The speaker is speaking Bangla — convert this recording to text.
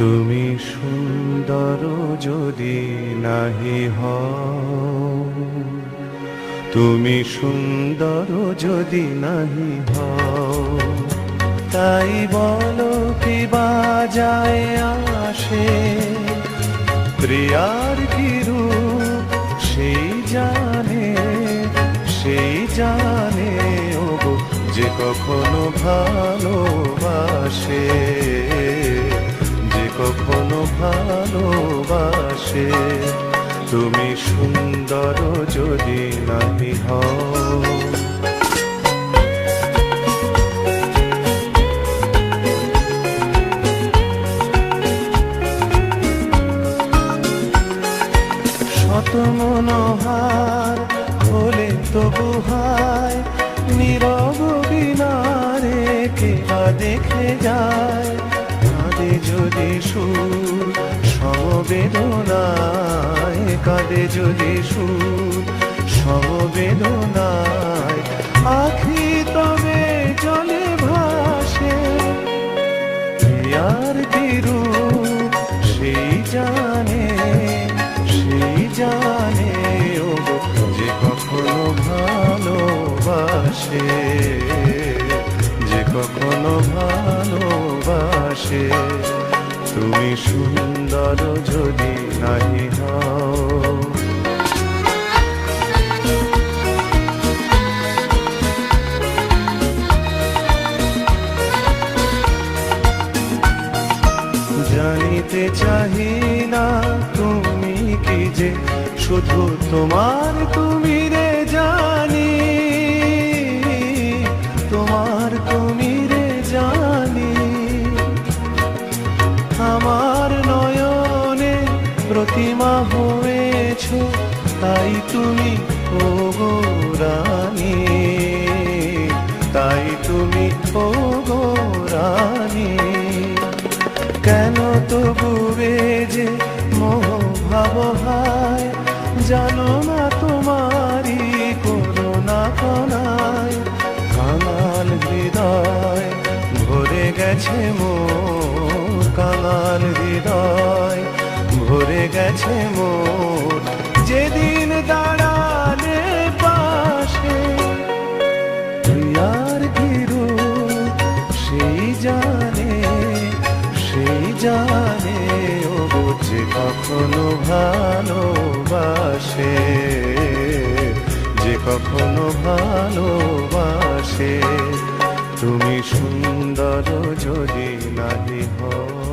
তুমি সুন্দর যদি নাহি হও, তুমি সুন্দর যদি নাহি হও, তাই বলো কি বাজায় আসে, প্রিয়ার কি রূপ সেই জানে সেই জানে ও যে কখনো ভালোবাসে। ভালোবাসে তুমি সুন্দর যদি নাহি হও। শত মনোহার হলে তবু হায়, নীরব বিনারে কে দেখে যায়। যদি সুর সমবেদনায় কাঁদে যদি সুর, সমবেদনায় আখি তবে জলে ভাসে। আর কি রূপ সেই জানে সেই জানে ও যে কখনো ভালোবাসে, যে কখনো ভালোবাসে। তুমি সুন্দর যদি নাহি হও। জানিতে চাহি না তুমি কি যে শুধু তোমার তুমি প্রতিমা হয়েছ, তাই তুমি ও গো রানী। তাই তুমি ও গো রানী। কেন তবুবে যে মোহ ভাব হায় জানো না তোমারি করোনা কনায়। কাঙাল হৃদয় ভরে গেছে মোর, কাঙাল হৃদয়। গেছে মোর। যেদিন দাঁড়ালে পাশে, তুই আর কি সেই জানে সেই জানে ও যে কখনো ভালোবাসে, যে কখনো ভালোবাসে। তুমি সুন্দর যদি নাহি হও